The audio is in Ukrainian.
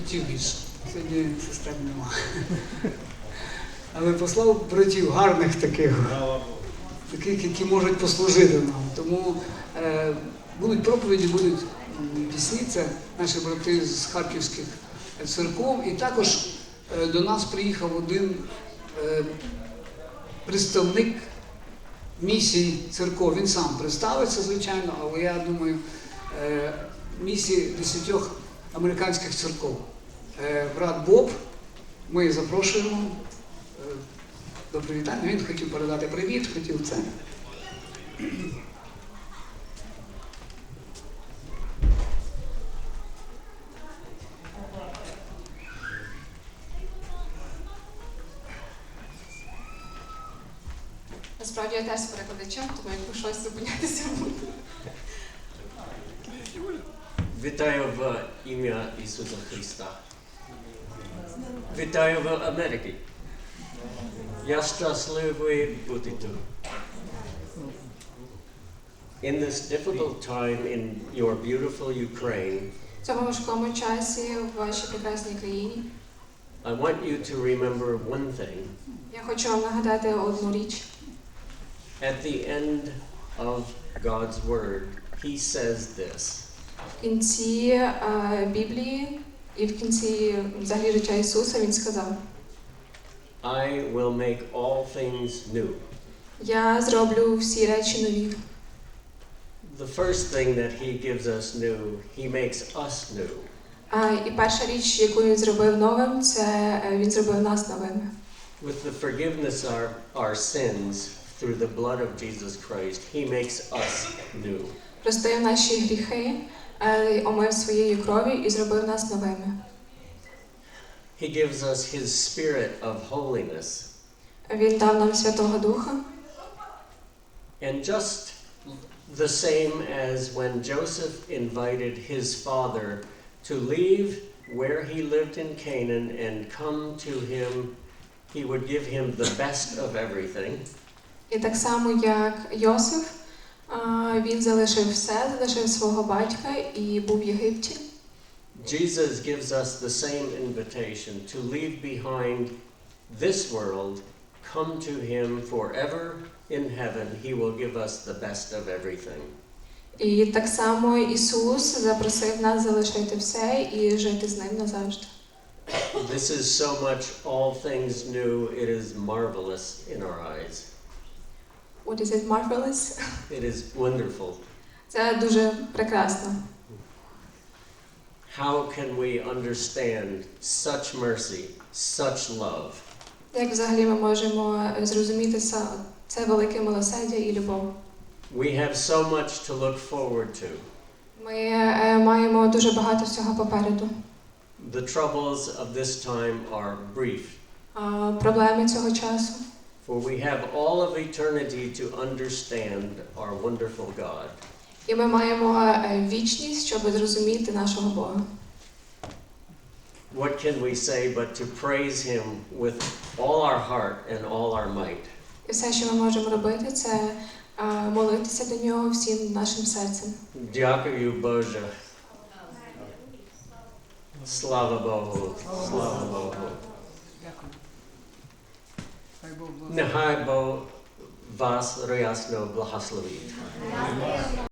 Братів більше. Сьогодні сестер нема. Але послав братів гарних таких, таких, які можуть послужити нам. Тому е, будуть проповіді, будуть пісні. Це наші брати з харківських церков. І також е, до нас приїхав один е, представник місії церков. Він сам представиться, звичайно, але я думаю, е, місії десятьох американських церков. Е, Брат Боб, ми запрошуємо е, до привітання. Він хотів передати привіт, хотів це. Насправді я теж перекладачем, тому якщо щось зупинятися буду. Вітаю в ім'я Ісуса Христа. Вітаю в Америці. Я щасливий бути тут. In this difficult time in your beautiful Ukraine, В цьому важкому часі в вашій прекрасній країні I want you to remember one thing. я хочу вам нагадати одну річ. At the end of God's Word, He says this В кінці е, Біблії і в кінці взагалі життя Ісуса Він сказав: I will make all things new. Я зроблю всі речі нові. The first thing that He gives us new, He makes us new. А, і перша річ, яку він зробив новим, це е, він зробив нас новими. With the forgiveness of our, our sins through the blood of Jesus Christ, He makes us new. Простив наші гріхи, е, омив своєю кров'ю і зробив нас новими. He gives us His spirit of holiness. Він дав нам Святого Духа. And just the same as when Joseph invited his father to leave where he lived in Canaan and come to him, he would give him the best of everything. І так само, як Йосиф, він залишив все, залишив свого батька і був в Єгипті. Jesus gives us the same invitation to leave behind this world, come to Him forever in heaven. He will give us the best of everything. І так само Ісус запросив нас залишити все і жити з ним назавжди. This is so much all things new, it is marvelous in our eyes. What is it marvelous? It is wonderful. Це дуже прекрасно. How can we understand such mercy, such love? Як взагалі ми можемо зрозуміти це велике милосердя і любов? We have so much to look forward to. Ми е, маємо дуже багато всього попереду. The troubles of this time are brief, А, Проблеми цього часу. For we have all of eternity to understand our wonderful God. І ми маємо е, вічність, щоб зрозуміти нашого Бога. What can we say but to praise Him with all our heart and all our might? І все, що ми можемо робити, це е, молитися до нього всім нашим серцем. Дякую Боже. Слава Богу. Слава Богу. nechaj Boh vás rojasno blahosloví.